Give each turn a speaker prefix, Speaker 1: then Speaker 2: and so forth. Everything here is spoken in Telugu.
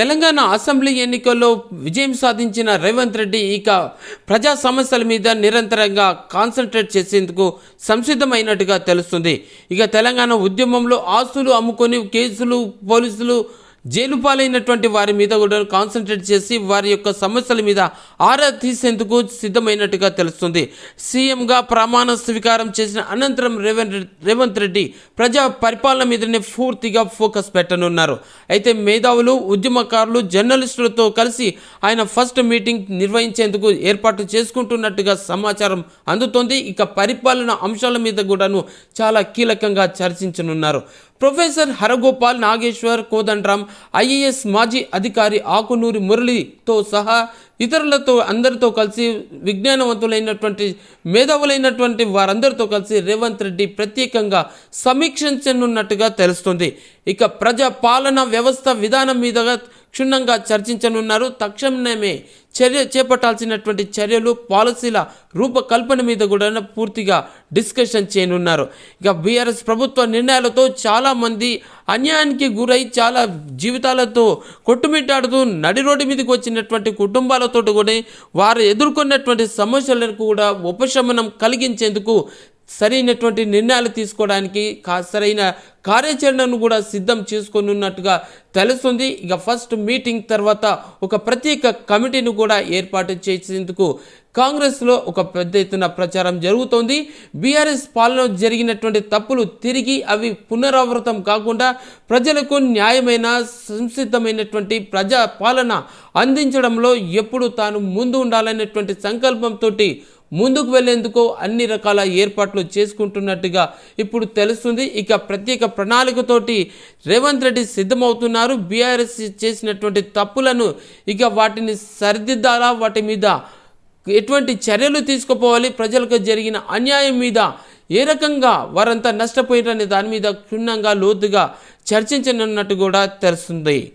Speaker 1: తెలంగాణ అసెంబ్లీ ఎన్నికల్లో విజయం సాధించిన రేవంత్ రెడ్డి ఇక ప్రజా సమస్యల మీద నిరంతరంగా కాన్సన్ట్రేట్ చేసేందుకు సంసిద్ధమైనట్టుగా తెలుస్తుంది. ఇక తెలంగాణ ఉద్యమంలో ఆస్తులు అమ్ముకొని కేసులు పోలీసులు జైలు పాలైనటువంటి వారి మీద కూడా కాన్సన్ట్రేట్ చేసి వారి యొక్క సమస్యల మీద ఆరా తీసేందుకు సిద్ధమైనట్టుగా తెలుస్తుంది. సీఎంగా ప్రమాణ స్వీకారం చేసిన అనంతరం రేవంత్ రెడ్డి- రేవంత్ రెడ్డి ప్రజా పరిపాలన మీదనే పూర్తిగా ఫోకస్ పెట్టనున్నారు. అయితే మేధావులు ఉద్యమకారులు జర్నలిస్టులతో కలిసి ఆయన ఫస్ట్ మీటింగ్ నిర్వహించేందుకు ఏర్పాటు చేసుకుంటున్నట్టుగా సమాచారం అందుతోంది. ఇక పరిపాలన అంశాల మీద కూడాను చాలా కీలకంగా చర్చించనున్నారు. ప్రొఫెసర్ హరగోపాల్ నాగేశ్వర్ కోదండరాం ఐఏఎస్ మాజీ అధికారి ఆకునూరి మురళితో సహా ఇతరులతో అందరితో కలిసి విజ్ఞానవంతులైనటువంటి మేధావులైనటువంటి వారందరితో కలిసి రేవంత్ రెడ్డి ప్రత్యేకంగా సమీక్షించనున్నట్టుగా తెలుస్తుంది. ఇక ప్రజా పాలన వ్యవస్థ విధానం మీదుగా క్షుణ్ణంగా చర్చించనున్నారు. తక్షణమే చర్య చేపట్టాల్సినటువంటి చర్యలు పాలసీల రూపకల్పన మీద కూడా పూర్తిగా డిస్కషన్ చేయనున్నారు. ఇక బీఆర్ఎస్ ప్రభుత్వ నిర్ణయాలతో చాలామంది అన్యాయానికి గురై చాలా జీవితాలతో కొట్టుమిట్టాడుతూ నడి రోడ్డు మీదకి వచ్చినటువంటి కుటుంబాలతో కూడా వారు ఎదుర్కొన్నటువంటి సమస్యలకు కూడా ఉపశమనం కలిగించేందుకు సరైనటువంటి నిర్ణయాలు తీసుకోవడానికి కా- సరైన కార్యాచరణను కూడా సిద్ధం చేసుకొనున్నట్టుగా తెలుస్తుంది. ఇక ఫస్ట్ మీటింగ్ తర్వాత ఒక ప్రత్యేక కమిటీని కూడా ఏర్పాటు చేసేందుకు కాంగ్రెస్లో ఒక పెద్ద ఎత్తున ప్రచారం జరుగుతోంది. బీఆర్ఎస్ పాలన జరిగినటువంటి తప్పులు తిరిగి అవి పునరావృతం కాకుండా ప్రజలకు న్యాయమైన సంసిద్ధమైనటువంటి ప్రజా పాలన అందించడంలో ఎప్పుడు తాను ముందు ఉండాలనేటువంటి సంకల్పంతో ముందుకు వెళ్ళేందుకు అన్ని రకాల ఏర్పాట్లు చేసుకుంటున్నట్టుగా ఇప్పుడు తెలుస్తుంది. ఇక ప్రత్యేక ప్రణాళికతోటి రేవంత్ రెడ్డి సిద్ధమవుతున్నారు. బీఆర్ఎస్ చేసినటువంటి తప్పులను ఇక వాటిని సరిదిద్దాలా? వాటి మీద ఎటువంటి చర్యలు తీసుకుపోవాలి? ప్రజలకు జరిగిన అన్యాయం మీద ఏ రకంగా వారంతా నష్టపోయారనే దాని మీద క్షుణ్ణంగా లోతుగా చర్చించనున్నట్టు కూడా తెలుస్తుంది.